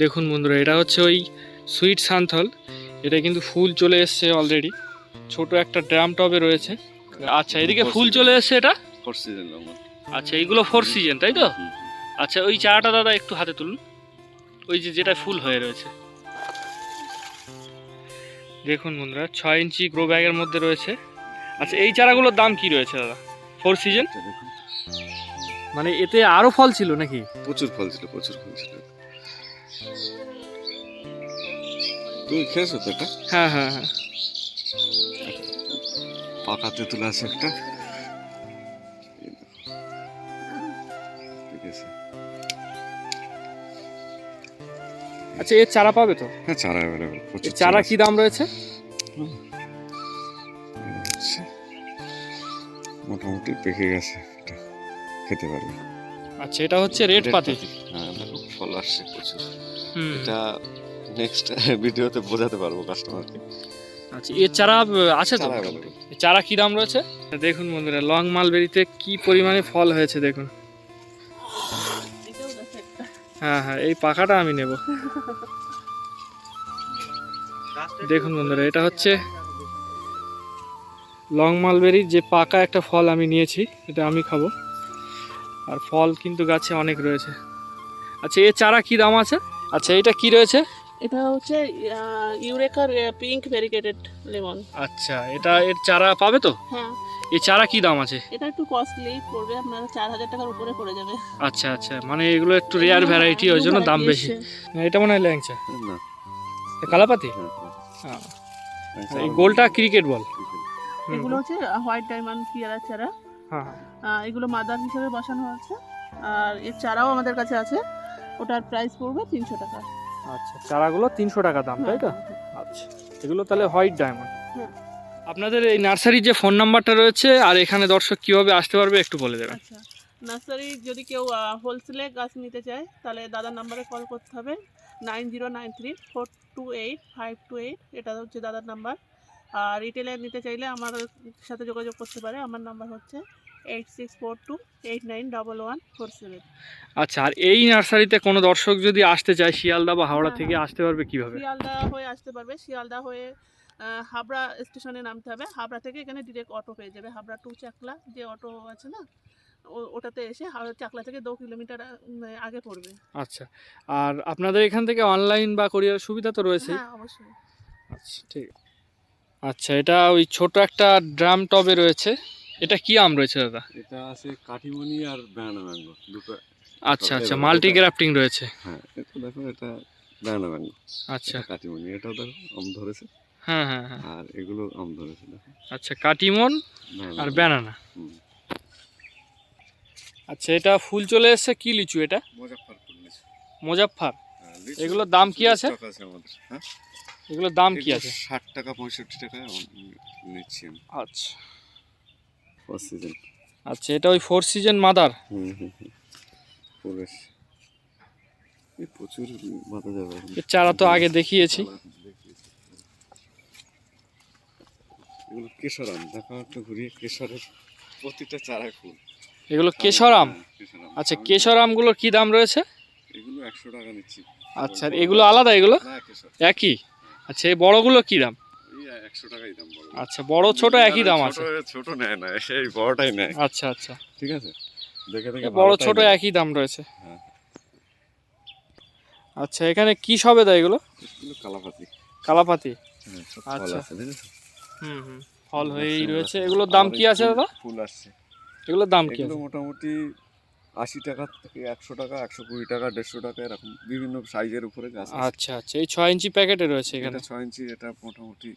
দেখুন বন্ধুরা এটা হচ্ছে ওই সুইট সান্থল। এটা কিন্তু ফুল চলে এসছে অলরেডি ছোট একটা ড্রাম টবে রয়েছে। আচ্ছা এদিকে ফুল চলে এসছে এটা? ফোর সিজন আচ্ছা এইগুলো ফোর সিজন তাই তো? আচ্ছা ওই চারাটা দাদা একটু হাতে তুলুন। ওই যে যেটা ফুল হয়ে রয়েছে। দেখুন বন্ধুরা ছয় ইঞ্চি গ্রো ব্যাগের মধ্যে রয়েছে। আচ্ছা এই চারাগুলোর দাম কি রয়েছে দাদা? ফোর সিজন মানে এতে আরও ফল ছিল নাকি? প্রচুর ফল ছিল প্রচুর ফল ছিল। তুমি খেয়েছো তো এটা? হ্যাঁ হ্যাঁ হ্যাঁ। পাকা তেঁতুল আছে একটা। আচ্ছা এর চারা পাবে তো? হ্যাঁ চারা অ্যাভেলেবেল চারা কি দাম রয়েছে? হচ্ছে। মোটামুটি পেকে গেছে খেতে পারবে। আচ্ছা এটা হচ্ছে রেড পাতি আসছে প্রচুর। এটা নেক্সট ভিডিওতে বোঝাতে পারব কাস্টমারকে আচ্ছা এর চারা আছে তো? চারা কি দাম রয়েছে? দেখুন বন্ধুরা লং মালবেরিতে কি পরিমাণে ফল হয়েছে দেখুন। হ্যাঁ হ্যাঁ এই পাখাটা আমি নেব। দেখুন বন্ধুরা এটা হচ্ছে লং মালবেরির যে পাকা একটা ফল আমি নিয়েছি এটা আমি খাব। আর ফল কিন্তু গাছে অনেক রয়েছে। আচ্ছা এর চারা কি দাম আছে? আচ্ছা এটা কি রয়েছে? এটা হচ্ছে ইউরেকার পিঙ্ক ভেরিকেটেড লেমন আচ্ছা এটা এর চারা পাবে তো? হ্যাঁ। এই চারা কি দাম আছে? এটা একটু কস্টলি পড়বে আপনার চার হাজার টাকার উপরে পড়ে যাবে। আচ্ছা আচ্ছা মানে এগুলো একটু রেয়ার ভ্যারাইটি ওই জন্য দাম বেশি। এটা মনে হয় ল্যাংচা। না। কালাপাতি? হ্যাঁ, হ্যাঁ। এই গোলটা ক্রিকেট বল এগুলো হচ্ছে হোয়াইট ডায়মন্ড পিয়ারা চারা। হ্যাঁ হ্যাঁ। এগুলো মাদার হিসেবে বসানো হচ্ছে। আর এর চারাও আমাদের কাছে আছে। ওটার প্রাইস পড়বে তিনশো টাকা। আচ্ছা চারাগুলো তিনশো টাকা দাম তাই তো? আচ্ছা এগুলো তাহলে হোয়াইট ডায়মন্ড হ্যাঁ। আপনাদের এই নার্সারির যে ফোন নাম্বারটা রয়েছে আর এখানে দর্শক কীভাবে আসতে পারবে একটু বলে দেবেন। আচ্ছা নার্সারি যদি কেউ হোলসেলে গাছ নিতে চায় তাহলে দাদার নাম্বারে কল করতে হবে। Nine zero nine three four two eight five two eight এটা হচ্ছে দাদার নাম্বার আর রিটেলে নিতে চাইলে আমার সাথে যোগাযোগ করতে পারে আমার নাম্বার হচ্ছে eight six four two eight nine double one four seven আচ্ছা আর এই নার্সারিতে কোনো দর্শক যদি আসতে চায় শিয়ালদা বা হাওড়া হ্যাঁ, থেকে হ্যাঁ। আসতে পারবে কীভাবে? শিয়ালদা হয়ে আসতে পারবে। শিয়ালদা হয়ে হাবড়া স্টেশনে নামতে হবে। হাবড়া থেকে এখানে ডিরেক্ট অটো পেয়ে যাবে। হাবড়া টু চাকলা যে অটো আছে না ওটাতে এসে হাওড়া চাকলা থেকে দু কিলোমিটার আগে পড়বে। আচ্ছা আর আপনাদের এখান থেকে অনলাইন বা কোরিয়ার সুবিধা তো রয়েছে হ্যাঁ অবশ্যই। আচ্ছা ঠিক। আচ্ছা এটা ওই ছোট একটা ড্রাম টবে রয়েছে। এটা কি আম রয়েছে দাদা? এটা আছে কাঠিমনি আর ব্যানা ম্যাঙ্গো দুটো আচ্ছা আচ্ছা মাল্টি গ্রাফটিং রয়েছে। হ্যাঁ এটা দেখো এটা ব্যানা ম্যাঙ্গো আচ্ছা। এটা কাঠিমণি এটাও দেখো আম ধরেছে। হ্যাঁ হ্যাঁ হ্যাঁ। আর এগুলো আম ধরেছে দেখো। আচ্ছা কাটিমন আর। ব্যানানা। আচ্ছা এটা ফুল চলে এসেছে কি লিচু এটা? লিচু। মোজাফফার? হ্যাঁ, এগুলোর দাম কি আছে? হ্যাঁ? এগুলোর দাম কি আছে? ষাট টাকা পঁয়ষট্টি টাকা নিচ্ছি আচ্ছা। ফার্স্ট সিজন আচ্ছা এটা ওই ফোর সিজন মাদার? প্রবেশ প্রচুর যাবে চারা তো আগে দেখিয়েছি। এগুলো কেশর আম দেখো একটু ঘুরিয়ে কেশরের প্রতিটা ফুল। এগুলো কেশর আম হ্যাঁ। আচ্ছা কেশর আমগুলোর কি দাম রয়েছে? এগুলো একশো টাকা নিচ্ছি। আচ্ছা এগুলো আলাদা এগুলো? একই? আচ্ছা এই বড়গুলো কি দাম? একশো টাকাই দাম বড় আচ্ছা বড় ছোট একই দাম আছে? ছোট- নেয় না সেই বড়টাই নেয়। আচ্ছা আচ্ছা। ঠিক আছে? দেখে দেখে বড় ছোট একই দাম রয়েছে। হ্যাঁ। আচ্ছা এখানে কি সবে দেয় এগুলো? এগুলো কালাপাতি। কালাপাতি? হ্যাঁ, আচ্ছা। ফল হুম হুম। ফল হয়েই রয়েছে। এগুলোর দাম কি আছে দাদা? ফুল আসছে। এগুলোর দাম কি আছে? মোটামুটি আশি টাকা থেকে একশো টাকা একশো কুড়ি টাকা দেড়শো টাকা এরকম বিভিন্ন সাইজের উপরে গাছ আচ্ছা আচ্ছা। এই ছয় ইঞ্চি প্যাকেটে রয়েছে এখানে? ছয় ইঞ্চি এটা মোটামুটি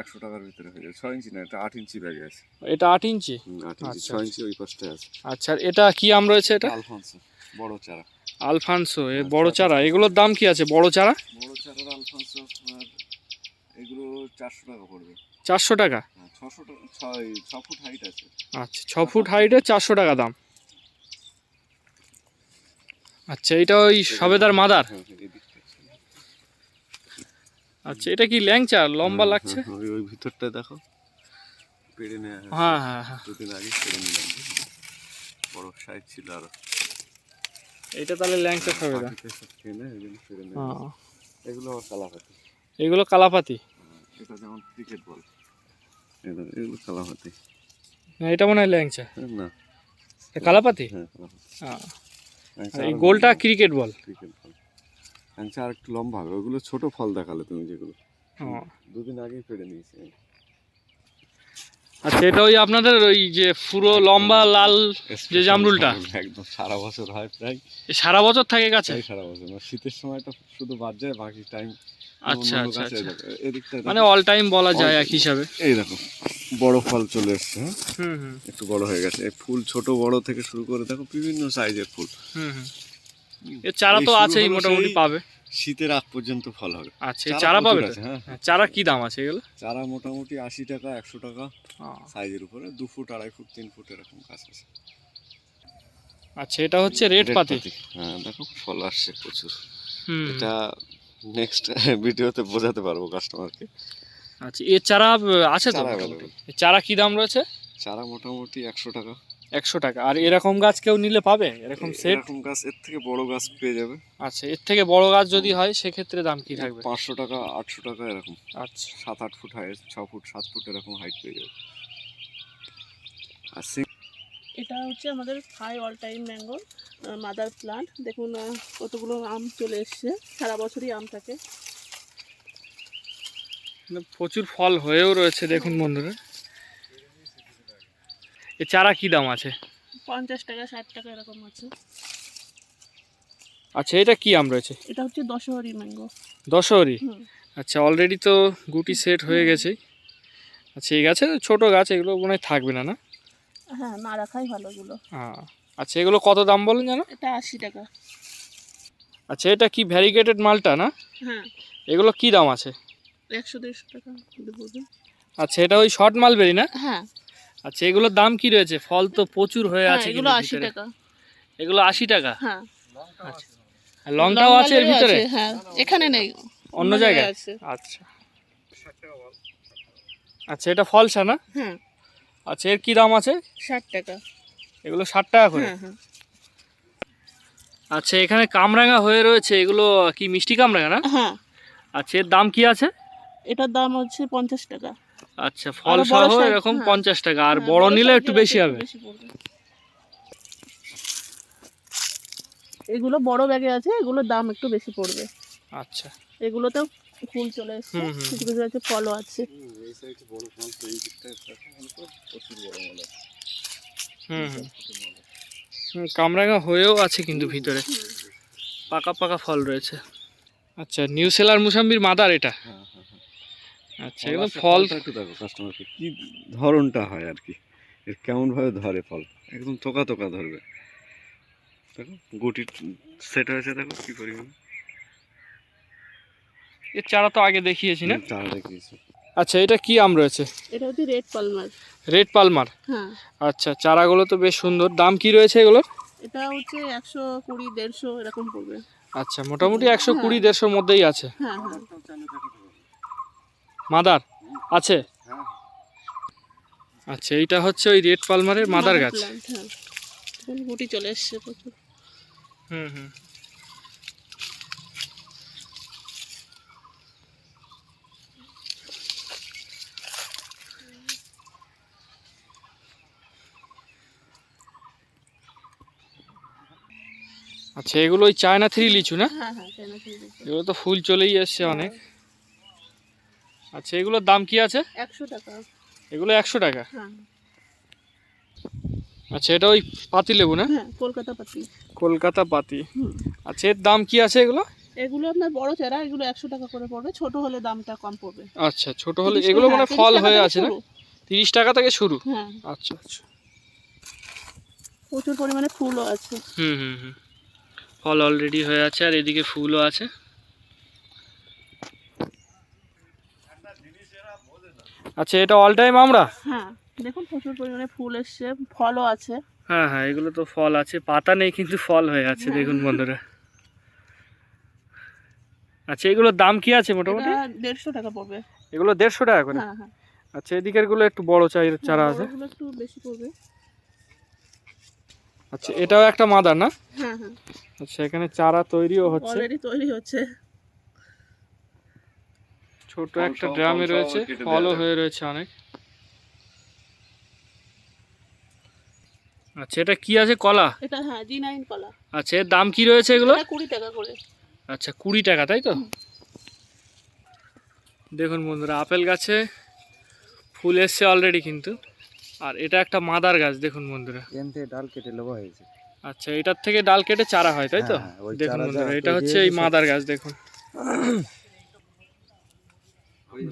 একশো টাকার ভিতরে হয়ে যায় ছয় ইঞ্চি না এটা আট ইঞ্চি ব্যাগে আছে। এটা আট ইঞ্চি? আট ইঞ্চি আচ্ছা, ছয় আচ্ছা। ইঞ্চি ওই পাশটায় আছে। আচ্ছা এটা কি আম রয়েছে এটা? আলফান্সো বড় চারা। আলফানসো এ হ্যাঁ, বড় চারা এগুলোর দাম কি আছে বড় চারা? বড় চারার আলফান্সো এগুলো চারশো টাকা পড়বে। চারশো টাকা? হ্যাঁ ছশো টাকা ছয় ছ ফুট হাইট আছে। আচ্ছা ছ ফুট হাইটে চারশো টাকা দাম। আচ্ছা এটা ওই সবেদার মাদার হ্যাঁ, হ্যাঁ, এদিকটা আছে। আচ্ছা এটা কি ল্যাংচা? লম্বা লাগছে? ওই ওই ভিতরটা দেখো। পেড়ে নেওয়া হ্যাঁ হ্যাঁ হ্যাঁ। দুদিন আগে পেড়ে নিলাম। বড় সাইজ ছিল আরও। এটা তাহলে ল্যাংচা জন্য ফেলে নেয় হ্যাঁ। এগুলো কালাপাতি। এগুলো কালাপাতি? এটা যেমন ক্রিকেট বল এগুলো কালাপাতি। না, এটা মনে হয় ল্যাংচা। না। এটা কালাপাতি? হ্যাঁ হ্যাঁ। এই গোলটা ক্রিকেট বল ক্রিকেট বল ল্যাংচা আর একটু লম্বা হবে। ওগুলো ছোট ফল দেখালে তুমি যেগুলো। হ্যাঁ। দুদিন আগেই পেড়ে নিয়েছি। আচ্ছা এটা ওই আপনাদের ওই যে পুরো লম্বা লাল যে জামরুলটা? একদম সারা বছর হয় প্রায়। সারা বছর থাকে গাছে? সারা বছর শীতের সময়টা শুধু বাদ যায় বাকি টাইম আচ্ছা আচ্ছা আচ্ছা। মানে অল টাইম বলা যায় এক হিসাবে। এই দেখো বড় ফল চলে এসছে হ্যাঁ? হুম হুম। একটু বড় হয়ে গেছে। ফুল ছোট বড় থেকে শুরু করে দেখো বিভিন্ন সাইজের ফুল। হুম হুম। এর চারা তো আছেই মোটামুটি পাবে। শীতের আগ পর্যন্ত ফল হবে। আচ্ছা চারা পাবে হ্যাঁ? হ্যাঁ, চারা কি দাম আছে এগুলো? চারা মোটামুটি আশি টাকা একশো টাকা। সাইজের উপরে দু ফুট আড়াই ফুট তিন ফুট এরকম গাছ আছে আচ্ছা এটা হচ্ছে রেড পাতি? হ্যাঁ দেখো ফল আসছে প্রচুর। এটা নেক্সট ভিডিওতে বোঝাতে পারব কাস্টমারকে আচ্ছা এর চারা আছে তো চারা কি দাম রয়েছে? চারা মোটামুটি একশো টাকা। একশো টাকা। আর এরকম গাছ কেউ নিলে পাবে? এরকম সেট এরকম গাছ এর থেকে বড় গাছ পেয়ে যাবে। আচ্ছা এর থেকে বড় গাছ যদি হয় সেক্ষেত্রে দাম কি থাকবে? পাঁচশো টাকা আটশো টাকা এরকম। আচ্ছা। সাত আট ফুট হাইট ছ ফুট সাত ফুট এরকম হাইট পেয়ে যাবে। আর সি- এটা হচ্ছে আমাদের high all time mango mother plant দেখুন কতগুলো আম চলে এসছে। সারা বছরই আম থাকে। মানে প্রচুর ফল হয়েও রয়েছে দেখুন বন্ধুরা। চারা কি দাম আছে? পঞ্চাশ টাকা ষাট টাকা এরকম আছে। আচ্ছা এটা কি আম রয়েছে? এটা হচ্ছে দশহরি ম্যাঙ্গো। দশহরি? আচ্ছা অলরেডি তো গুটি সেট হয়ে গেছে। আচ্ছা এই গাছে ছোট গাছ এগুলো মনে থাকবে না না? হ্যাঁ না রাখাই ভালো এগুলো। হ্যাঁ আচ্ছা এগুলো কত দাম বলেন জানো এটা আশি টাকা। আচ্ছা এটা কি ভ্যারিগেটেড মালটা না? হ্যাঁ। এগুলো কি দাম আছে? একশো দেড়শো টাকা আচ্ছা এটা ওই শর্ট মালবেরি না? হ্যাঁ। আচ্ছা এগুলোর দাম কি রয়েছে? ফল তো প্রচুর হয়ে হ্যাঁ আছে এগুলো আশি। টাকা। এগুলো আশি টাকা? হ্যাঁ। আচ্ছা। লঙ্কাও আছে এর ভিতরে? হ্যাঁ। এখানে নেই। অন্য জায়গায়? আছে। আচ্ছা। আচ্ছা এটা ফলসা না? হ্যাঁ। আচ্ছা এর কি দাম আছে? ষাট টাকা। এগুলো ষাট টাকা করে? হ্যাঁ হ্যাঁ। আচ্ছা এখানে কামরাঙা হয়ে রয়েছে। এগুলো কি মিষ্টি কামরাঙা না? হ্যাঁ। আচ্ছা এর দাম কি আছে? এটার দাম হচ্ছে পঞ্চাশ টাকা। আচ্ছা ফল সহ এরকম হ্যাঁ। পঞ্চাশ টাকা আর হ্যাঁ, বড় নিলে একটু বেশি হবে। এগুলো বড় ব্যাগে আছে এগুলোর দাম একটু বেশি পড়বে। আচ্ছা। এগুলোতেও ফুল চলে এসছে। কিছু কিছু আছে ফলও আছে। এই সাইডে বড় ফল তো এই দিকটায় দেখো, করো প্রচুর বড় মাল হুম হুম। হুম, কামরাঙা হয়েও আছে কিন্তু ভিতরে। পাকা পাকা ফল রয়েছে। আচ্ছা নিউ সেলার মুসাম্বির মাদার এটা? হ্যাঁ। আচ্ছা এগুলো ফল একটু দেখো কাস্টমারকে কি ধরনটা হয় আর কি। এর কেমন ভাবে ধরে ফল? একদম তোকা তোকা ধরবে। দেখো গুটি সেট হয়েছে দেখো কি পরিমাণ। এর চারা তো আগে দেখিয়েছি না? চারা দেখিয়েছে। আচ্ছা এটা কি আম রয়েছে? এটা হচ্ছে রেড পালমার রেড পালমার হ্যাঁ। আচ্ছা চারাগুলো তো বেশ সুন্দর। দাম কি রয়েছে এগুলোর এটা হচ্ছে একশো কুড়ি দেড়শো এরকম পড়বে। আচ্ছা মোটামুটি একশো কুড়ি দেড়শোর মধ্যেই আছে। হ্যাঁ হ্যাঁ। মাদার আছে? আচ্ছা এইটা হচ্ছে ওই রেড পালমারের মাদার গাছ। হ্যাঁ। গুটি চলে এসছে প্রচুর। হুম হুম। আচ্ছা এগুলো ওই চায়না থ্রি লিচু না? হ্যাঁ হ্যাঁ। এগুলো তো ফুল চলেই এসছে অনেক। আচ্ছা এগুলোর দাম কি আছে? একশো টাকা। এগুলো একশো টাকা? হ্যাঁ। আচ্ছা এটা ওই পাতি লেবু না? হ্যাঁ কলকাতা পাতি। কলকাতা পাতি। আচ্ছা এর দাম কি আছে এগুলো? এগুলো আপনার বড় চারা এগুলো একশো টাকা করে পড়বে। ছোট হলে দামটা কম পড়বে। আচ্ছা ছোট হলে 30 এগুলো মানে ফল হয়ে আছে না। তিরিশ টাকা থেকে শুরু? হ্যাঁ। আচ্ছা আচ্ছা। প্রচুর পরিমাণে ফুলও আছে হুম হুম হুম ফল অলরেডি হয়ে আছে আর এদিকে ফুলও আছে আচ্ছা এটা অল টাইম আমরা? হ্যাঁ দেখুন প্রচুর পরিমাণে ফুল এসছে ফলও আছে। হ্যাঁ হ্যাঁ এগুলো তো ফল আছে পাতা নেই কিন্তু ফল হয়ে আছে হ্যাঁ। দেখুন বন্ধুরা। আচ্ছা এগুলোর দাম কি আছে মোটামুটি? দেড়শো টাকা পড়বে। এগুলো দেড়শো টাকা করে? হ্যাঁ হ্যাঁ। আচ্ছা এদিকেরগুলো একটু বড় চাই চারা আছে। একটু বেশি পড়বে। আচ্ছা এটাও একটা মাদার না? হ্যাঁ হ্যাঁ। আচ্ছা এখানে চারা তৈরিও হচ্ছে। অলরেডি তৈরি হচ্ছে। ছোট একটা ড্রামে রয়েছে ফলও হয়ে রয়েছে অনেক। আচ্ছা এটা কি আছে কলা? এটা হ্যাঁ জি নাইন কলা। আচ্ছা এর দাম কি রয়েছে এগুলো? কুড়ি টাকা করে। আচ্ছা কুড়ি টাকা তাই তো? দেখুন বন্ধুরা আপেল গাছে ফুল এসছে অলরেডি কিন্তু। আর এটা একটা মাদার গাছ দেখুন বন্ধুরা। এখান থেকে ডাল কেটে নেওয়া হয়েছে। আচ্ছা এটার থেকে ডাল কেটে চারা হয় তাই তো? হ্যাঁ, হ্যাঁ, ওই দেখুন বন্ধুরা এটা হচ্ছে এই মাদার গাছ দেখুন।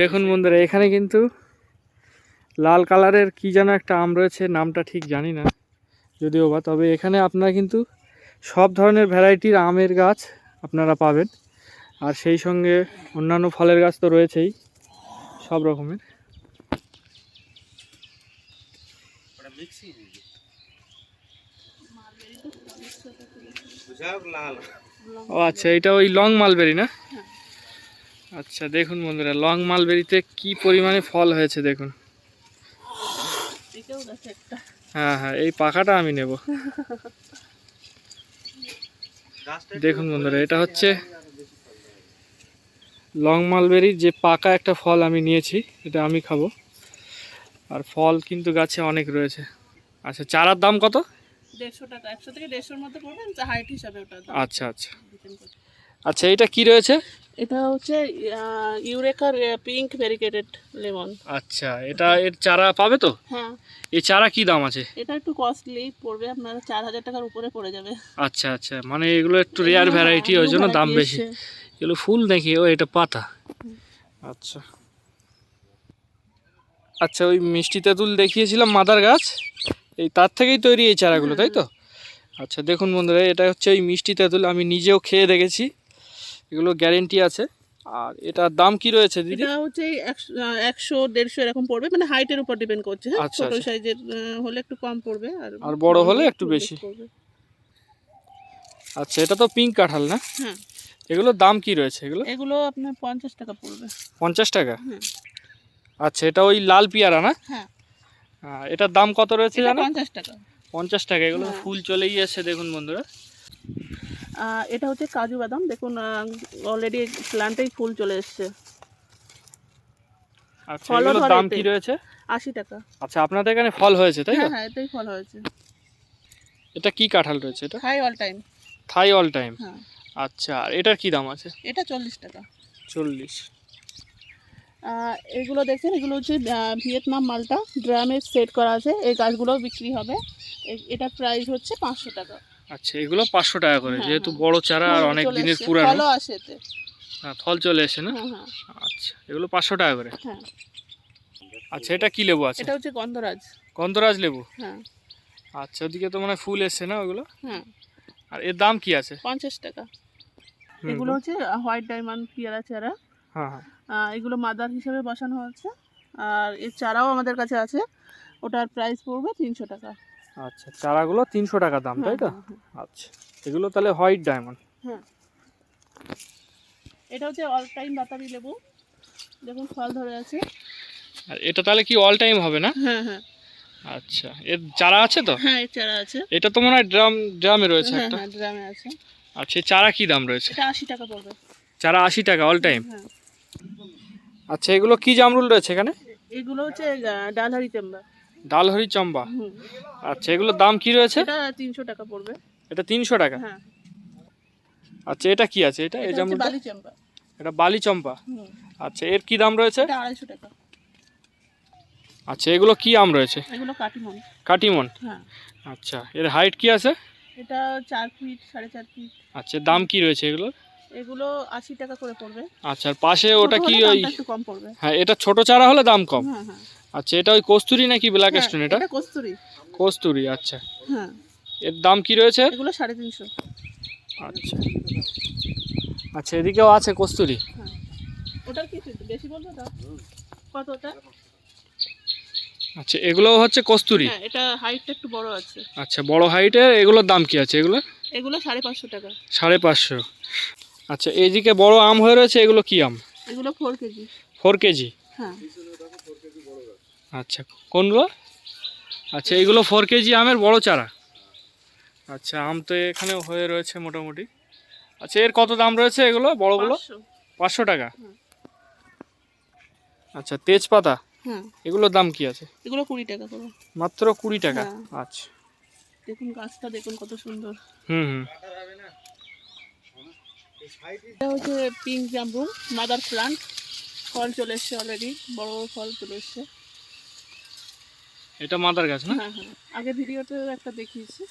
দেখুন বন্ধুরা, এখানে কিন্তু লাল কালারের কি যেন একটা আম রয়েছে, নামটা ঠিক জানি না যদিও বা, তবে এখানে আপনারা কিন্তু সব ধরনের ভ্যারাইটির আমের গাছ আপনারা পাবেন। আর সেই সঙ্গে অন্যান্য ফলের গাছ তো রয়েছেই, সব রকমের। ও আচ্ছা এটা ওই লং মালবেরি না? আচ্ছা দেখুন বন্ধুরা লং মালবেরিতে কি পরিমাণে ফল হয়েছে দেখুন। হ্যাঁ হ্যাঁ এই পাখাটা আমি নেব। দেখুন বন্ধুরা এটা হচ্ছে লং মালবেরির যে পাকা একটা ফল আমি নিয়েছি এটা আমি খাব। আর ফল কিন্তু গাছে অনেক রয়েছে। আচ্ছা চারার দাম কত? দেড়শো টাকা একশো থেকে দেড়শোর মধ্যে পড়বে হাইট হিসাবে ওটা আচ্ছা আচ্ছা। আচ্ছা এটা কি রয়েছে? এটা হচ্ছে ইউরেকার পিঙ্ক ভেরিকেটেড লেমন আচ্ছা এটা এর চারা পাবে তো? হ্যাঁ। এই চারা কি দাম আছে? এটা একটু কস্টলি পড়বে আপনার চার হাজার টাকার উপরে পড়ে যাবে। আচ্ছা আচ্ছা মানে এগুলো একটু রেয়ার ভ্যারাইটি ওই জন্য দাম বেশি। এগুলো ফুল নাকি? ও এটা পাতা। আচ্ছা। আচ্ছা ওই মিষ্টি তেঁতুল দেখিয়েছিলাম মাদার গাছ। এই তার থেকেই তৈরি এই চারাগুলো তাই তো? আচ্ছা দেখুন বন্ধুরা এটা হচ্ছে ওই মিষ্টি তেঁতুল আমি নিজেও খেয়ে দেখেছি। এগুলো গ্যারেন্টি আছে। আর এটার দাম কি রয়েছে দিদি? এটা হচ্ছে একশো দেড়শো এরকম পড়বে মানে হাইটের উপর ডিপেন্ড করছে হ্যাঁ? আচ্ছা, ছোট আচ্ছা। সাইজের হলে একটু কম পড়বে আর আর বড় হলে একটু বেশি। আচ্ছা এটা তো পিঙ্ক কাঁঠাল না? হ্যাঁ। এগুলোর দাম কি রয়েছে এগুলো? এগুলো আপনার পঞ্চাশ টাকা পড়বে। পঞ্চাশ টাকা? হুম। আচ্ছা এটা ওই লাল পিয়ারা না? হ্যাঁ। এটার দাম কত রয়েছে জানো? পঞ্চাশ টাকা। পঞ্চাশ টাকা এগুলো হ্যাঁ। ফুল চলেই আসছে দেখুন বন্ধুরা। এটা হচ্ছে কাজু বাদাম। দেখুন অলরেডি প্ল্যান্টেই ফুল চলে এসছে। আচ্ছা ফলও এগুলোর দাম কি রয়েছে? আশি টাকা। আচ্ছা আপনাদের এখানে ফল হয়েছে তাই হ্যাঁ হ্যাঁ এটাই ফল হয়েছে। এটা কি কাঁঠাল রয়েছে এটা? All time Thai all time হ্যাঁ। আচ্ছা আর এটার কি দাম আছে? এটা চল্লিশ টাকা। চল্লিশ। এগুলো দেখছেন এগুলো হচ্ছে ভিয়েতনাম মালটা। ড্রামে সেট করা আছে। এই গাছগুলোও বিক্রি হবে। এটার প্রাইস হচ্ছে পাঁচশো টাকা। আচ্ছা এগুলো পাঁচশো টাকা করে হ্যাঁ, যেহেতু হ্যাঁ। বড় চারা আর অনেক দিনের পুরানো। ফলও আসে এতে। হ্যাঁ, ফল চলে এসে না? হ্যাঁ আচ্ছা এগুলো পাঁচশো টাকা করে। হ্যাঁ। আচ্ছা এটা কি লেবু আছে? এটা হচ্ছে গন্ধরাজ। গন্ধরাজ লেবু? হ্যাঁ। আচ্ছা ওদিকে তো মানে ফুল এসছে না ওগুলো? হ্যাঁ। আর এর দাম কি আছে? পঞ্চাশ টাকা। এগুলো হচ্ছে হোয়াইট ডায়মন্ড পেয়ারা চারা। হ্যাঁ হ্যাঁ। এগুলো মাদার হিসেবে বসানো হচ্ছে। আর এর চারাও আমাদের কাছে আছে। ওটার প্রাইস পড়বে তিনশো টাকা। আচ্ছা চারাগুলো তিনশো টাকা দাম তাই তো? হ্যাঁ, হ্যাঁ, আচ্ছা এগুলো তাহলে হোয়াইট ডায়মন্ড। হ্যাঁ। এটা হচ্ছে অল টাইম বাতাবি লেবু। দেখুন ফল ধরে আছে। আর এটা তাহলে কি অল টাইম হবে না? হ্যাঁ হ্যাঁ। আচ্ছা এর চারা আছে তো? হ্যাঁ এর চারা আছে। এটা তো মনে হয় ড্রাম ড্রামে রয়েছে হ্যাঁ একটা। হ্যাঁ ড্রামে আছে। আর সেই চারা কি দাম রয়েছে? এটা আশি টাকা পড়বে। চারা আশি টাকা অল টাইম হ্যাঁ। আচ্ছা এগুলো কি জামরুল রয়েছে এখানে? এগুলো হচ্ছে ডালহারি চাম্বা ডালহরি চম্বা। আচ্ছা এগুলোর দাম কি রয়েছে? এটা তিনশো টাকা পড়বে। এটা তিনশো টাকা? হ্যাঁ। আচ্ছা এটা কি আছে? এটা এই জামরুলটা বালি চাম্বা এটা বালি চম্পা আচ্ছা এর কি দাম রয়েছে? এটা আড়াইশো টাকা। আচ্ছা এগুলো কি আম রয়েছে? এগুলো কাটিমন। কাটিমন? হ্যাঁ। আচ্ছা এর হাইট কি আছে? এটা চার ফিট সাড়ে চার ফিট। আচ্ছা দাম কি রয়েছে এগুলো এগুলো আশি টাকা করে পড়বে। আচ্ছা আর পাশে ওটা কি ওই কম পড়বে। হ্যাঁ এটা ছোট চারা হলে দাম কম? হ্যাঁ হ্যাঁ। আচ্ছা এটা ওই কস্তুরি নাকি ব্ল্যাক স্টোন এটা? কস্তুরি। কস্তুরি আচ্ছা। হ্যাঁ। এর দাম কি রয়েছে? এগুলো সাড়ে তিনশো। আচ্ছা। আচ্ছা এদিকেও আছে কস্তুরি। হ্যাঁ। ওটার কি? বেশি বলব তো কত ওটা আচ্ছা এগুলো হচ্ছে কস্তুরি? হ্যাঁ এটা হাইটটা একটু বড় আছে। আচ্ছা বড় হাইটের এগুলোর দাম কি আছে? এগুলো? এগুলো সাড়ে পাঁচশো টাকা। সাড়ে পাঁচশো। আচ্ছা এইদিকে বড় আম হয়ে রয়েছে এগুলো কি আম? এগুলো ফোর কেজি। Four KG? হ্যাঁ। আচ্ছা কোনগুলো? আচ্ছা এইগুলো ফোর কেজি আমের বড় চারা। আচ্ছা আম তো এখানে হয়ে রয়েছে মোটামুটি। আচ্ছা এর কত দাম রয়েছে এগুলো বড়গুলো? পাঁচশো। টাকা? আচ্ছা তেজপাতা? হ্যাঁ। এগুলোর দাম কি আছে? এগুলো কুড়ি টাকা করে। মাত্র কুড়ি টাকা? হ্যাঁ। আচ্ছা। দেখুন গাছটা দেখুন কত সুন্দর। হুম হুম। এটা হচ্ছে পিঙ্ক জাম্বু মাদার প্লান্ট ফল চলে এসছে অলরেডি বড় বড় ফল চলে এসছে। এটা মাদার গাছ না? হ্যাঁ হ্যাঁ। আগে ভিডিওতে একটা দেখিয়েছি।